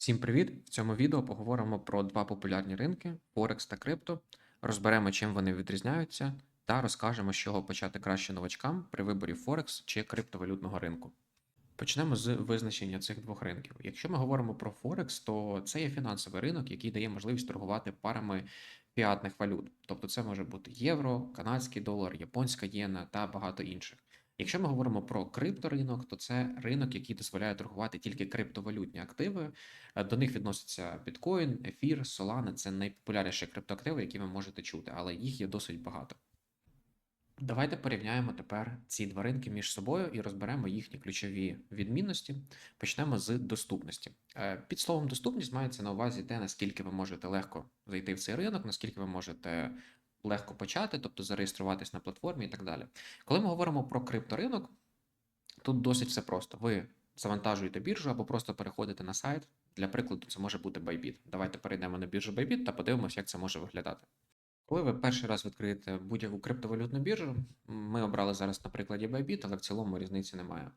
Всім привіт! В цьому відео поговоримо про два популярні ринки Форекс та крипто. Розберемо, чим вони відрізняються, та розкажемо, з чого почати краще новачкам при виборі Форекс чи криптовалютного ринку. Почнемо з визначення цих двох ринків. Якщо ми говоримо про Форекс, то це є фінансовий ринок, який дає можливість торгувати парами фіатних валют. Тобто це може бути євро, канадський долар, японська єна та багато інших. Якщо ми говоримо про крипторинок, то це ринок, який дозволяє торгувати тільки криптовалютні активи. Е, До них відносяться біткоін, ефір, Solana. Це найпопулярніші криптоактиви, які ви можете чути, але їх є досить багато. Давайте порівняємо тепер ці два ринки між собою і розберемо їхні ключові відмінності. Почнемо з доступності. Е, Під словом доступність мається на увазі те, наскільки ви можете легко зайти в цей ринок, наскільки ви можете легко почати, тобто зареєструватись на платформі і так далі. Коли ми говоримо про крипторинок, тут досить все просто. Ви завантажуєте біржу або просто переходите на сайт. Для прикладу, це може бути Bybit. Давайте перейдемо на біржу Bybit та подивимося, як це може виглядати. Коли ви перший раз відкриєте будь-яку криптовалютну біржу, ми обрали зараз на прикладі Bybit, але в цілому різниці немає.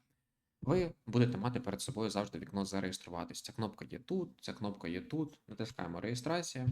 Ви будете мати перед собою завжди вікно зареєструватись. Ця кнопка є тут, ця кнопка є тут. Натискаємо реєстрація.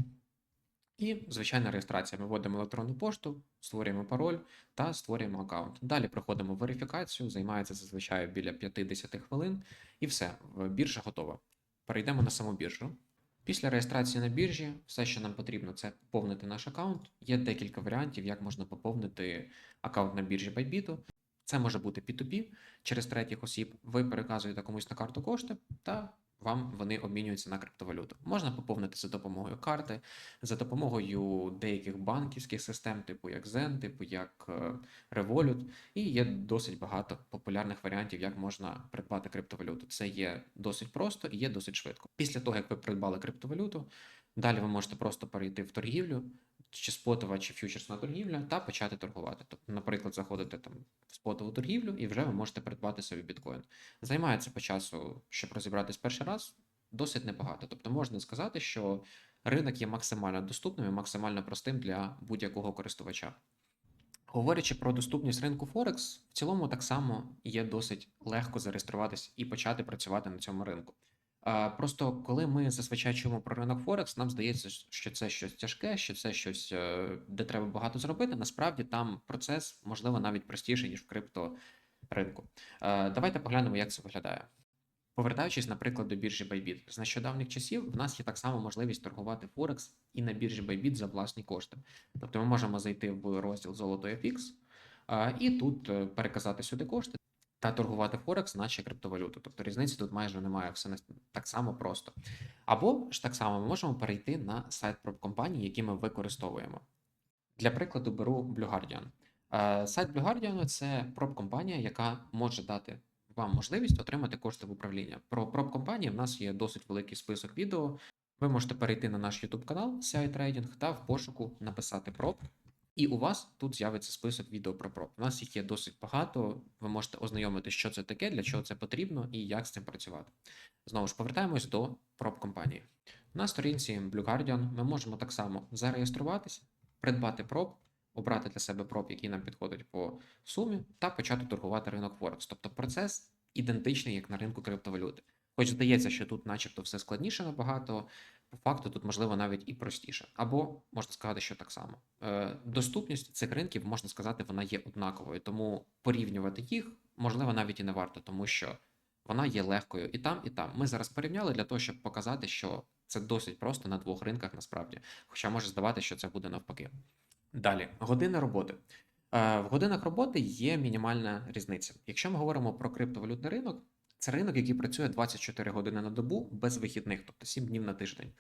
І звичайна реєстрація. Ми вводимо електронну пошту, створюємо пароль та створюємо аккаунт. Далі проходимо верифікацію, займається зазвичай біля 5-10 хвилин, і все, біржа готова. Перейдемо на саму біржу. Після реєстрації на біржі, все, що нам потрібно, це поповнити наш аккаунт. Є декілька варіантів, як можна поповнити аккаунт на біржі Bybit. Це може бути P2P через третіх осіб. Ви переказуєте комусь на карту кошти, та вам вони обмінюються на криптовалюту. Можна поповнити за допомогою карти, за допомогою деяких банківських систем, типу як Zen, типу як е, Revolut, і є досить багато популярних варіантів, як можна придбати криптовалюту. Це є досить просто і є досить швидко. Після того, як ви придбали криптовалюту, далі ви можете просто перейти в торгівлю, чи спотова, чи фьючерсна торгівля, та почати торгувати. Тобто, наприклад, заходите там в спотову торгівлю, і вже ви можете придбати собі біткоін. Займається по часу, щоб розібратись перший раз, досить небагато. Тобто можна сказати, що ринок є максимально доступним і максимально простим для будь-якого користувача. Говорячи про доступність ринку Форекс, в цілому так само є досить легко зареєструватись і почати працювати на цьому ринку. Просто коли ми зазвичай чуємо про ринок Форекс, нам здається, що це щось тяжке, що це щось, е, де треба багато зробити. Насправді там процес можливо навіть простіший, ніж в крипторинку. Е, Давайте поглянемо, як це виглядає. Повертаючись, наприклад, до біржі Bybit. з нещодавніх часів в нас є так само можливість торгувати Форекс і на біржі Bybit за власні кошти. Тобто ми можемо зайти в розділ золото FX і тут е, переказати сюди кошти та торгувати Форекс, наче криптовалюту. Тобто різниці тут майже немає, все так само просто. Або ж так само ми можемо перейти на сайт проб компанії, які ми використовуємо. Для прикладу, беру Blue Guardian. Е, Сайт Blue Guardian – це проб-компанія, яка може дати вам можливість отримати кошти в управління. Про проб-компанії в нас є досить великий список відео. Ви можете перейти на наш YouTube канал CI Trading та в пошуку написати проб. І у вас тут з'явиться список відео про проб. У нас їх є досить багато. Ви можете ознайомитися, що це таке, для чого це потрібно і як з цим працювати. Знову ж повертаємось до проб компанії. На сторінці Blue Guardian ми можемо так само зареєструватися, придбати проб, обрати для себе проб, який нам підходить по сумі, та почати торгувати ринок Форекс. Тобто процес ідентичний, як на ринку криптовалюти. Хоч здається, що тут, начебто, все складніше набагато, по факту тут можливо навіть і простіше. Або можна сказати, що так само. Е, Доступність цих ринків можна сказати, вона є однаковою, тому порівнювати їх можливо навіть і не варто, тому що вона є легкою і там, і там. Ми зараз порівняли для того, щоб показати, що це досить просто на двох ринках насправді. Хоча може здавати, що це буде навпаки. Далі, години роботи. Е, В годинах роботи є мінімальна різниця. Якщо ми говоримо про криптовалютний ринок, це ринок, який працює 24 години на добу без вихідних, тобто 7 днів на тиждень.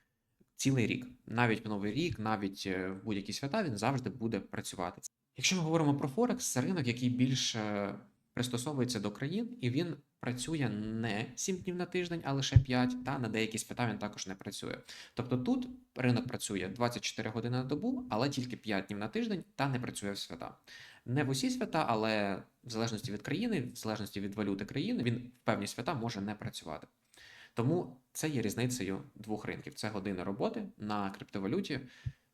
Цілий рік. Навіть в новий рік, навіть е, в будь-які свята він завжди буде працювати. Якщо ми говоримо про Форекс, це ринок, який більше пристосовується до країн, і він працює не 7 днів на тиждень, а лише 5, та на деякі свята він також не працює. Тобто тут ринок працює 24 години на добу, але тільки 5 днів на тиждень та не працює в свята. Не в усі свята, але в залежності від країни, в залежності від валюти країни, він в певні свята може не працювати. Тому це є різницею двох ринків. Це години роботи на криптовалюті.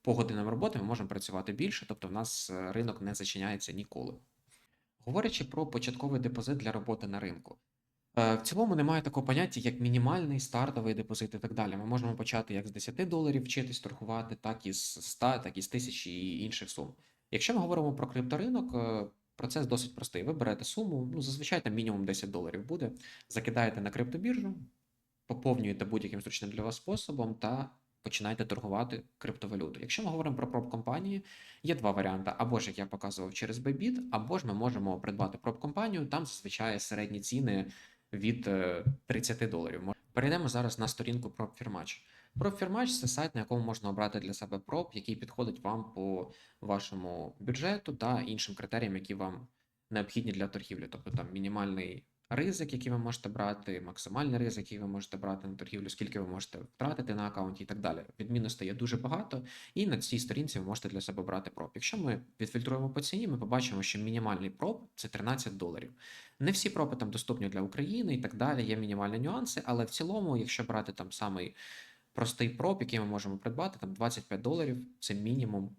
По годинам роботи ми можемо працювати більше, тобто в нас е, ринок не зачиняється ніколи. Говорячи про початковий депозит для роботи на ринку, Е, В цілому немає такого поняття, як мінімальний стартовий депозит і так далі. Ми можемо почати як з 10 доларів вчитись торгувати, так і з 100, так і з 1000 і інших сум. Якщо ми говоримо про крипторинок, е, процес досить простий. Ви берете суму, ну зазвичай там мінімум 10 доларів буде, закидаєте на криптобіржу, поповнюєте будь-яким зручним для вас способом та починаєте торгувати криптовалютою. Якщо ми говоримо про проб компанії, є два варіанти: або ж як я показував через Bybit, або ж ми можемо придбати проб компанію. Там зазвичай середні ціни від е, 30 доларів. Перейдемо зараз на сторінку PropFirmatch. PropFirmatch – це сайт, на якому можна обрати для себе проб, який підходить вам по вашому бюджету та іншим критеріям, які вам необхідні для торгівлі. Тобто там мінімальний ризик, який ви можете брати, максимальний ризик, який ви можете брати на торгівлю, скільки ви можете втратити на аккаунті і так далі. Відмінностей є дуже багато, і на цій сторінці ви можете для себе брати проб. Якщо ми відфільтруємо по ціні, ми побачимо, що мінімальний проб це 13 доларів. Не всі пропи там доступні для України і так далі. Є мінімальні нюанси, але в цілому, якщо брати там самий простий проб, який ми можемо придбати, там 25 доларів це мінімум,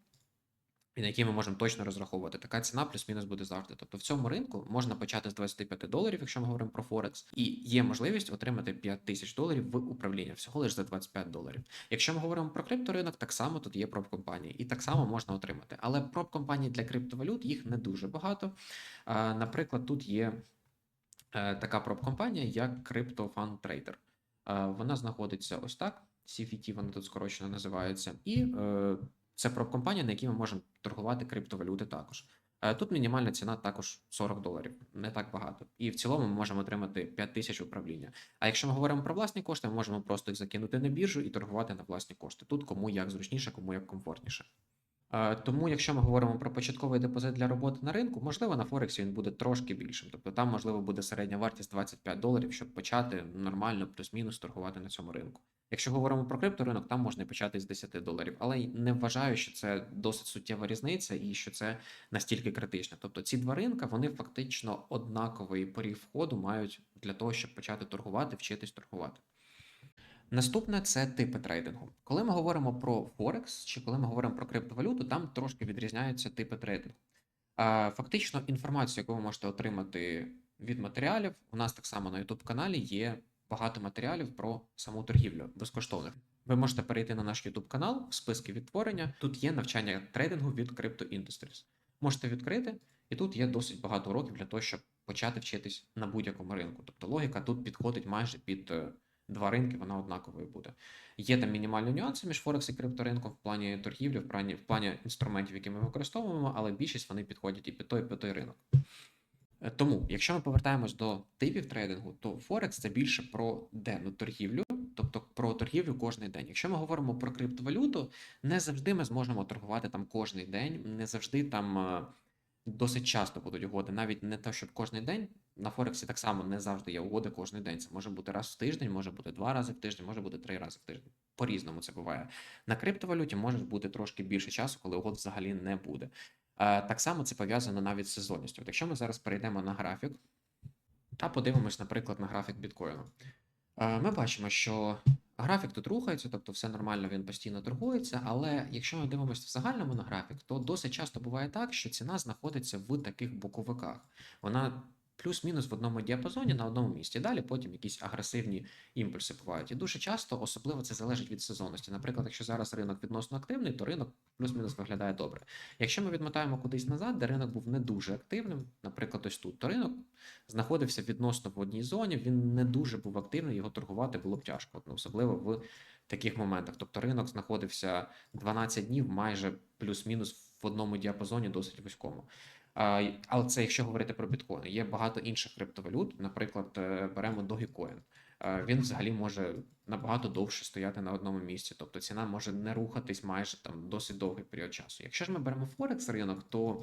і на який ми можемо точно розраховувати. Така ціна плюс-мінус буде завжди. Тобто в цьому ринку можна почати з 25 доларів, якщо ми говоримо про Форекс, і є можливість отримати 5 тисяч доларів в управління всього лише за 25 доларів. Якщо ми говоримо про крипторинок, так само тут є проб компанії, і так само можна отримати. Але проб компаній для криптовалют їх не дуже багато. Наприклад, тут є е, така проб компанія, як Crypto Fund Trader. Вона знаходиться ось так. CFT вона тут скорочено називається, і е, це проб-компанія, на якій ми можемо торгувати криптовалюти також. Е, Тут мінімальна ціна також 40 доларів, не так багато. І в цілому ми можемо отримати 5 тисяч управління. А якщо ми говоримо про власні кошти, ми можемо просто їх закинути на біржу і торгувати на власні кошти. Тут кому як зручніше, кому як комфортніше. Е, Тому, якщо ми говоримо про початковий депозит для роботи на ринку, можливо, на Форексі він буде трошки більшим. Тобто там, можливо, буде середня вартість 25 доларів, щоб почати нормально плюс-мінус торгувати на цьому ринку. Якщо говоримо про крипторинок, там можна і почати з 10 доларів, але не вважаю, що це досить суттєва різниця і що це настільки критично. Тобто ці два ринка вони фактично однаковий поріг входу мають для того, щоб почати торгувати, вчитись торгувати. Наступне це типи трейдингу. Коли ми говоримо про Форекс чи коли ми говоримо про криптовалюту, там трошки відрізняються типи трейдингу. Фактично, інформацію, яку ви можете отримати від матеріалів, у нас так само на YouTube каналі є багато матеріалів про саму торгівлю безкоштовних. Ви можете перейти на наш YouTube канал в списки відтворення. Тут є навчання трейдингу від Crypto Industries. Можете відкрити, і тут є досить багато уроків для того, щоб почати вчитись на будь-якому ринку. Тобто логіка тут підходить майже під е, два ринки, вона однаковою буде. Є там мінімальні нюанси між Форекс і крипторинком в плані торгівлі, в плані, в плані інструментів, які ми використовуємо, але більшість вони підходять і під той, і під той ринок. Е, Тому, якщо ми повертаємось до типів трейдингу, то Форекс це більше про денну торгівлю, тобто про торгівлю кожний день. Якщо ми говоримо про криптовалюту, не завжди ми зможемо торгувати там кожний день, не завжди там е, досить часто будуть угоди. Навіть не те, щоб кожний день на Форексі так само не завжди є угоди кожний день. Це може бути раз в тиждень, може бути два рази в тиждень, може бути три рази в тиждень. По-різному це буває. На криптовалюті може бути трошки більше часу, коли угод взагалі не буде. Е, Так само це пов'язано навіть з сезонністю. Якщо ми зараз перейдемо на графік та подивимось, наприклад, на графік біткоїну. Е, Ми бачимо, що графік тут рухається, тобто все нормально, він постійно торгується. Але якщо ми дивимося в загальному на графік, то досить часто буває так, що ціна знаходиться в таких боковиках. Вона плюс-мінус в одному діапазоні на одному місці. Далі потім якісь агресивні імпульси бувають. І дуже часто, особливо це залежить від сезонності. Наприклад, якщо зараз ринок відносно активний, то ринок плюс-мінус виглядає добре. Якщо ми відмотаємо кудись назад, де ринок був не дуже активним, наприклад, ось тут, то ринок знаходився відносно в одній зоні, він не дуже був активний, його торгувати було б тяжко, ну, особливо в таких моментах. Тобто ринок знаходився 12 днів майже плюс-мінус в одному діапазоні, досить вузькому. Але це якщо говорити про біткоїни. Є багато інших криптовалют, наприклад, е, беремо Dogecoin. Е, Він взагалі може набагато довше стояти на одному місці, тобто ціна може не рухатись майже там досить довгий період часу. Якщо ж ми беремо Форекс ринок, то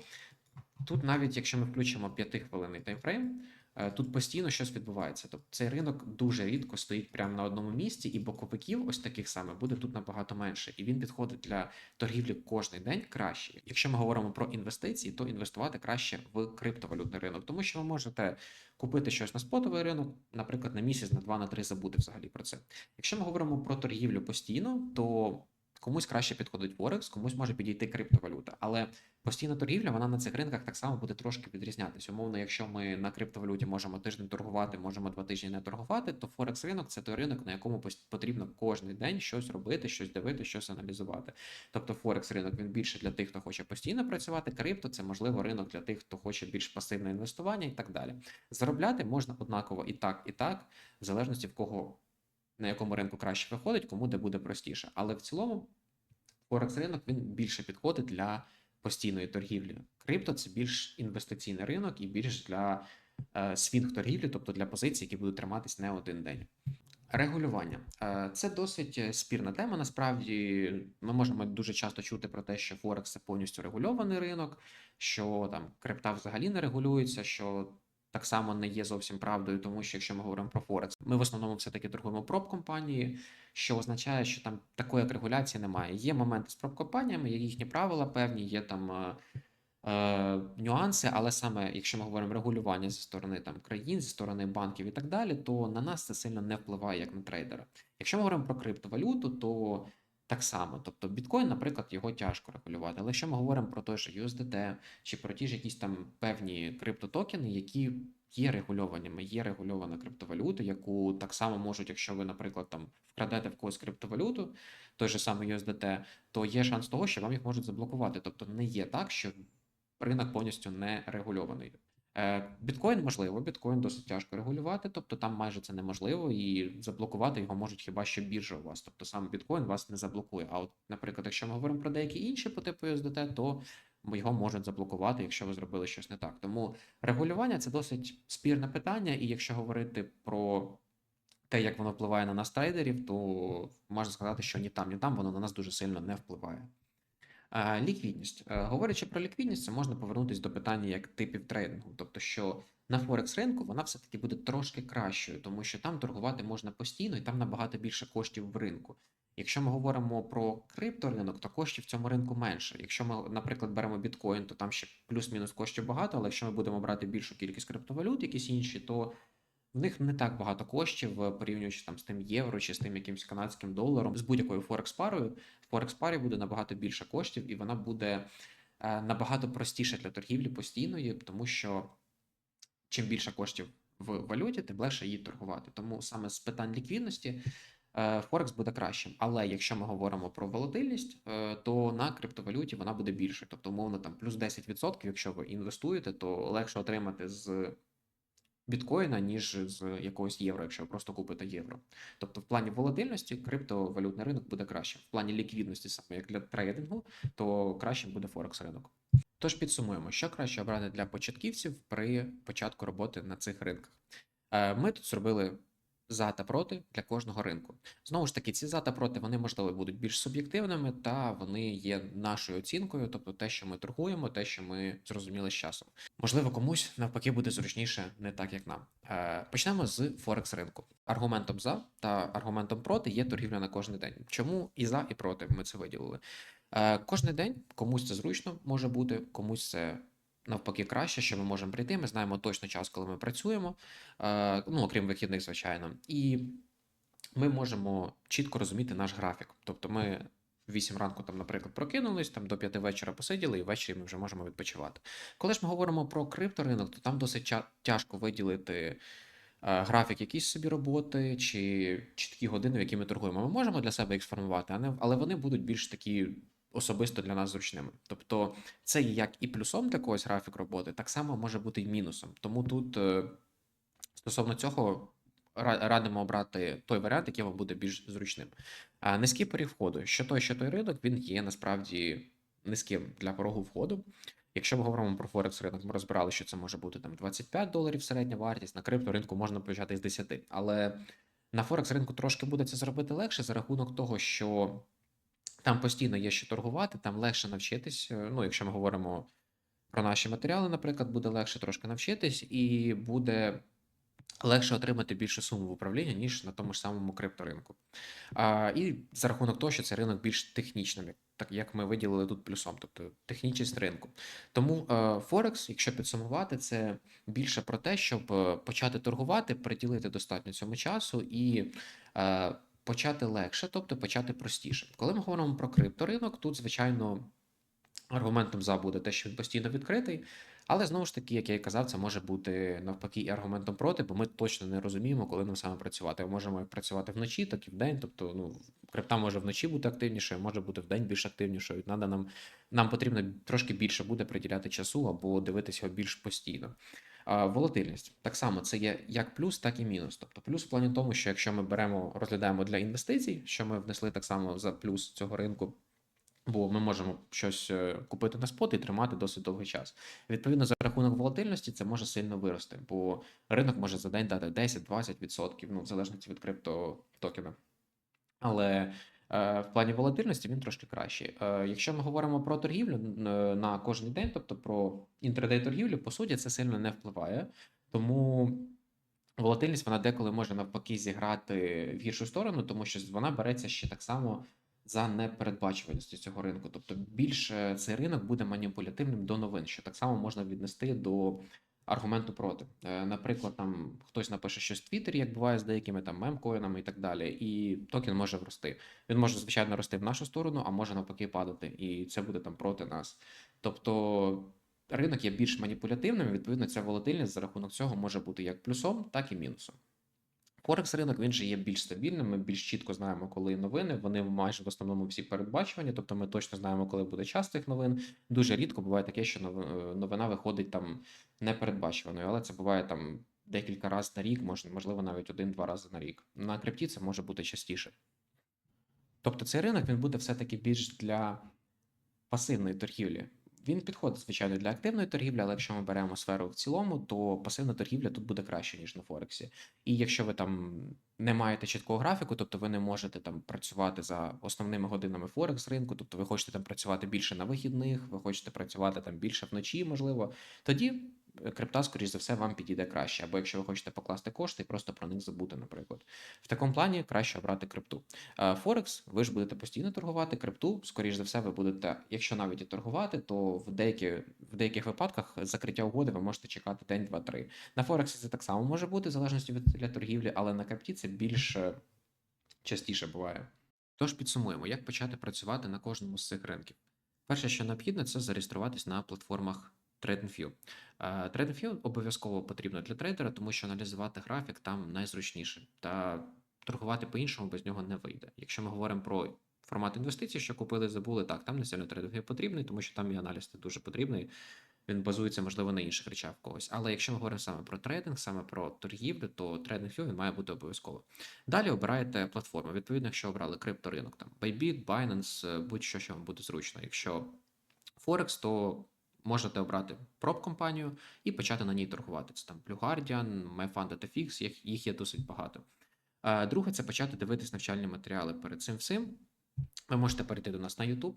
тут навіть якщо ми включимо 5-хвилинний таймфрейм, е, тут постійно щось відбувається. Тобто цей ринок дуже рідко стоїть прямо на одному місці, і боковиків, ось таких саме, буде тут набагато менше. І він підходить для торгівлі кожний день краще. Якщо ми говоримо про інвестиції, то інвестувати краще в криптовалютний ринок, тому що ви можете купити щось на спотовий ринок, наприклад, на місяць, на два, на три забути взагалі про це. Якщо ми говоримо про торгівлю постійно, то комусь краще підходить Форекс, комусь може підійти криптовалюта. Але постійна торгівля, вона на цих ринках так само буде трошки відрізнятися. Умовно, якщо ми на криптовалюті можемо тиждень торгувати, можемо два тижні не торгувати, то Форекс ринок це той ринок, на якому потрібно кожен день щось робити, щось дивити, щось аналізувати. Тобто Форекс ринок він більше для тих, хто хоче постійно працювати. Крипто це можливо ринок для тих, хто хоче більш пасивне інвестування і так далі. Заробляти можна однаково і так, і так, в залежності в кого на якому ринку краще виходить, кому де буде простіше. Але в цілому Форекс ринок він більше підходить для постійної торгівлі. Крипто це більш інвестиційний ринок і більш для е, свінг торгівлі, тобто для позицій, які будуть триматись не один день. Регулювання Е, це досить е, спірна тема. Насправді ми можемо дуже часто чути про те, що Форекс це повністю регульований ринок, що там крипта взагалі не регулюється, що так само не є зовсім правдою, тому що якщо ми говоримо про Форекс, ми в основному все-таки торгуємо проб компанії, що означає, що там такої як регуляції немає. Є моменти з проб компаніями, є їхні правила певні, є там. е, е, нюанси, але саме якщо ми говоримо регулювання зі сторони там країн, зі сторони банків і так далі, то на нас це сильно не впливає як на трейдера. Якщо ми говоримо про криптовалюту, то так само, тобто біткоін, наприклад, його тяжко регулювати. Але якщо ми говоримо про той же USDT чи про ті ж якісь там певні криптотокени, які є регульованими, є регульована криптовалюта, яку так само можуть, якщо ви, наприклад, там вкрадете в когось криптовалюту, той же самий USDT, то є шанс того, що вам їх можуть заблокувати. Тобто не є так, що ринок повністю не регульований. Е, Біткоін можливо, біткоін досить тяжко регулювати, тобто там майже це неможливо, і заблокувати його можуть хіба що біржа у вас. Тобто сам біткоін вас не заблокує. А от, наприклад, якщо ми говоримо про деякі інші по типу USDT, то його можуть заблокувати, якщо ви зробили щось не так. Тому регулювання це досить спірне питання, і якщо говорити про те, як воно впливає на нас трейдерів, то можна сказати, що ні там, ні там воно на нас дуже сильно не впливає. Ліквідність. Е, Говорячи про ліквідність, це можна повернутися до питання як типів трейдингу. Тобто, що на Форекс ринку вона все-таки буде трошки кращою, тому що там торгувати можна постійно і там набагато більше коштів в ринку. Якщо ми говоримо про крипторинок, то коштів в цьому ринку менше. Якщо ми, наприклад, беремо біткоін, то там ще плюс-мінус коштів багато, але якщо ми будемо брати більшу кількість криптовалют, якісь інші, то в них не так багато коштів, е, порівнюючи там з тим євро чи з тим якимсь канадським доларом, з будь-якою Форекс парою. В Форекс парі буде набагато більше коштів, і вона буде е, набагато простіша для торгівлі постійної, тому що чим більше коштів в валюті, тим легше її торгувати. Тому саме з питань ліквідності е, Форекс буде кращим. Але якщо ми говоримо про волатильність, то на криптовалюті вона буде більше. Тобто, умовно, там плюс 10%, якщо ви інвестуєте, то легше отримати з біткоїна, ніж з якогось євро, якщо ви просто купите євро. Тобто, в плані волатильності криптовалютний ринок буде краще. В плані ліквідності, саме як для трейдингу, то кращим буде Форекс ринок. Тож підсумуємо, що краще обрати для початківців при початку роботи на цих ринках. Е, Ми тут зробили за та проти для кожного ринку. Знову ж таки, ці за та проти вони можливо будуть більш суб'єктивними, та вони є нашою оцінкою, тобто те, що ми торгуємо, те, що ми зрозуміли з часом. Можливо, комусь навпаки буде зручніше не так, як нам. Е, Почнемо з Форекс ринку. Аргументом за та аргументом проти є торгівля на кожен день. Чому і за, і проти ми це виділили? Е, Кожен день комусь це зручно може бути, комусь це навпаки краще, що ми можемо прийти. Ми знаємо точно час, коли ми працюємо, е, ну окрім вихідних, звичайно, і ми можемо чітко розуміти наш графік. Тобто, ми в 8 ранку, там, наприклад, прокинулись, там до 5 вечора посиділи, і ввечері ми вже можемо відпочивати. Коли ж ми говоримо про крипторинок, то там досить тяжко виділити е, графік якісь собі роботи чи чіткі години, в які ми торгуємо. Ми можемо для себе їх сформувати, але вони будуть більш такі особисто для нас зручними. Тобто, це як і плюсом для когось графік роботи, так само може бути і мінусом. Тому тут е, стосовно цього радимо обрати той варіант, який вам буде більш зручним. А низький поріг входу. Що той, що той ринок, він є насправді низьким для порогу входу. Якщо ми говоримо про Форекс ринок, ми розбирали, що це може бути там 25 доларів середня вартість, на крипторинку можна почати з 10. Але на Форекс ринку трошки буде це зробити легше за рахунок того, що там постійно є що торгувати, там легше навчитись. е, Ну, якщо ми говоримо про наші матеріали, наприклад, буде легше трошки навчитись, і буде легше отримати більшу суму в управління, ніж на тому ж самому крипторинку. А, і за рахунок того, що це ринок більш технічним, так як ми виділили тут плюсом, тобто технічність ринку. Тому е, Форекс, якщо підсумувати, це більше про те, щоб е, почати торгувати, приділити достатньо цьому часу і е, почати легше, тобто почати простіше. Коли ми говоримо про крипторинок, тут, звичайно, аргументом за буде те, що він постійно відкритий. Але знову ж таки, як я і казав, це може бути навпаки і аргументом проти, бо ми точно не розуміємо, коли нам саме працювати. Ми можемо як працювати вночі, так і вдень. Тобто, ну, крипта може вночі бути активнішою, може бути вдень більш активнішою. Надо нам, нам потрібно трошки більше буде приділяти часу або дивитися більш постійно. Волатильність так само це є як плюс, так і мінус. Тобто, плюс в плані тому, що якщо ми беремо, розглядаємо для інвестицій, що ми внесли так само за плюс цього ринку. Бо ми можемо щось е, купити на спот і тримати досить довгий час. Відповідно, за рахунок волатильності це може сильно вирости, бо ринок може за день дати 10-20%, ну, в залежності від криптотокена. Але в плані волатильності він трошки кращий. Е, якщо ми говоримо про торгівлю е, на кожен день, тобто про інтрадей торгівлю, по суті, це сильно не впливає. Тому волатильність вона деколи може навпаки зіграти в гіршу сторону, тому що вона береться ще так само за непередбачуваністю цього ринку. Тобто більше цей ринок буде маніпулятивним до новин, що так само можна віднести до аргументу проти. Е, Наприклад, там хтось напише щось в Твіттері, як буває з деякими там мемкоїнами і так далі, і токен може врости. Він може, звичайно, рости в нашу сторону, а може навпаки падати, і це буде там проти нас. Тобто ринок є більш маніпулятивним, і, відповідно, ця волатильність за рахунок цього може бути як плюсом, так і мінусом. Форекс ринок він же є більш стабільним. Ми більш чітко знаємо, коли новини. Вони майже в основному всі передбачувані. Тобто ми точно знаємо, коли буде час цих новин. Дуже рідко буває таке, що е, новина виходить там непередбачуваною, але це буває там декілька разів на рік, можливо, навіть один-два рази на рік. На крипті це може бути частіше. Тобто цей ринок він буде все-таки більш для пасивної торгівлі. Він підходить, звичайно, для активної торгівлі, але якщо ми беремо сферу в цілому, то пасивна торгівля тут буде краще, ніж на Форексі. І якщо ви там не маєте чіткого графіку, тобто ви не можете там працювати за основними годинами Форекс ринку, тобто ви хочете там працювати більше на вихідних, ви хочете працювати там більше вночі, можливо, тоді крипта, скоріш за все, вам підійде краще. Або якщо ви хочете покласти кошти і просто про них забути, наприклад. В такому плані краще обрати крипту. Е, Форекс, ви ж будете постійно торгувати крипту. Скоріш за все, ви будете, якщо навіть і торгувати, то в деякі, в деяких випадках закриття угоди ви можете чекати день, два, три. На Форексі це так само може бути, в залежності від для торгівлі, але на крипті це більш частіше буває. Тож підсумуємо, як почати працювати на кожному з цих ринків. Перше, що необхідно, це зареєструватись на платформах TradingView. TradingView обов'язково потрібно для трейдера, тому що аналізувати графік там найзручніше. Та торгувати по-іншому без нього не вийде. Якщо ми говоримо про формат інвестицій, що купили, забули, так, там не сильно трейдинг потрібний, тому що там і аналіз не дуже потрібний. Він базується, можливо, на інших речах в когось. Але якщо ми говоримо саме про трейдинг, саме про торгівлю, то TradingView він має бути обов'язково. Далі обираєте платформу. Відповідно, якщо обрали крипторинок, там Bybit, Binance, е, будь-що, що вам буде зручно. Якщо Forex, то можете обрати проб-компанію і почати на ній торгувати. Це там Blue Guardian, MyFundedFX, їх, їх є досить багато. Е, Друге, це почати дивитись навчальні матеріали перед цим всім. Ви можете перейти до нас на YouTube.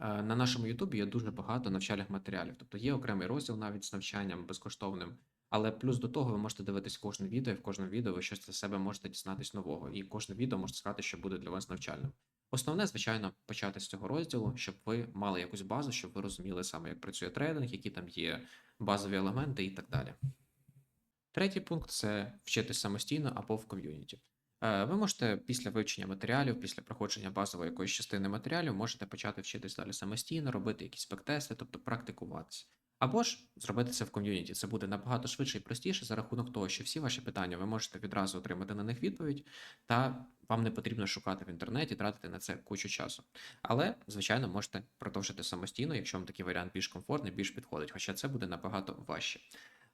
Е, На нашому YouTube є дуже багато навчальних матеріалів, тобто є окремий розділ навіть з навчанням безкоштовним. Але плюс до того ви можете дивитись кожне відео, і в кожному відео ви щось для себе можете дізнатись нового. І кожне відео можете сказати, що буде для вас навчальним. Основне, звичайно, почати з цього розділу, щоб ви мали якусь базу, щоб ви розуміли саме, як працює трейдинг, які там є базові елементи і так далі. Третій пункт це вчитись самостійно або в ком'юніті. Е, Ви можете після вивчення матеріалів, після проходження базової якоїсь частини матеріалів, можете почати вчитись далі самостійно, робити якісь бектести, тобто практикуватися. Або ж зробити це в ком'юніті. Це буде набагато швидше і простіше за рахунок того, що всі ваші питання ви можете відразу отримати на них відповідь, та вам не потрібно шукати в інтернеті, тратити на це кучу часу. Але, звичайно, можете продовжити самостійно, якщо вам такий варіант більш комфортний, більш підходить, хоча це буде набагато важче.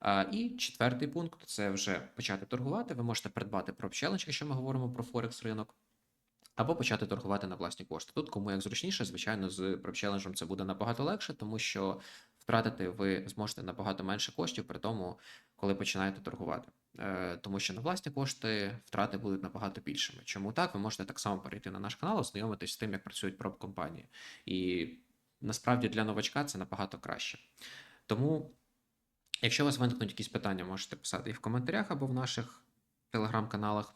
А, І четвертий пункт це вже почати торгувати. Ви можете придбати Prop Challenge, якщо ми говоримо про Форекс ринок. Або почати торгувати на власні кошти. Тут кому як зручніше, звичайно, з Challenge це буде набагато легше, тому що втратити ви зможете набагато менше коштів при тому, коли починаєте торгувати. Е, Тому що на власні кошти втрати будуть набагато більшими. Чому так? Ви можете так само перейти на наш канал, ознайомитись з тим, як працюють проб компанії. І насправді для новачка це набагато краще. Тому, якщо у вас виникнуть якісь питання, можете писати їх в коментарях або в наших телеграм-каналах.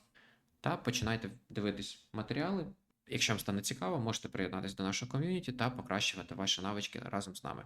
Та починайте дивитись матеріали. Якщо вам стане цікаво, можете приєднатися до нашого ком'юніті та покращувати ваші навички разом з нами.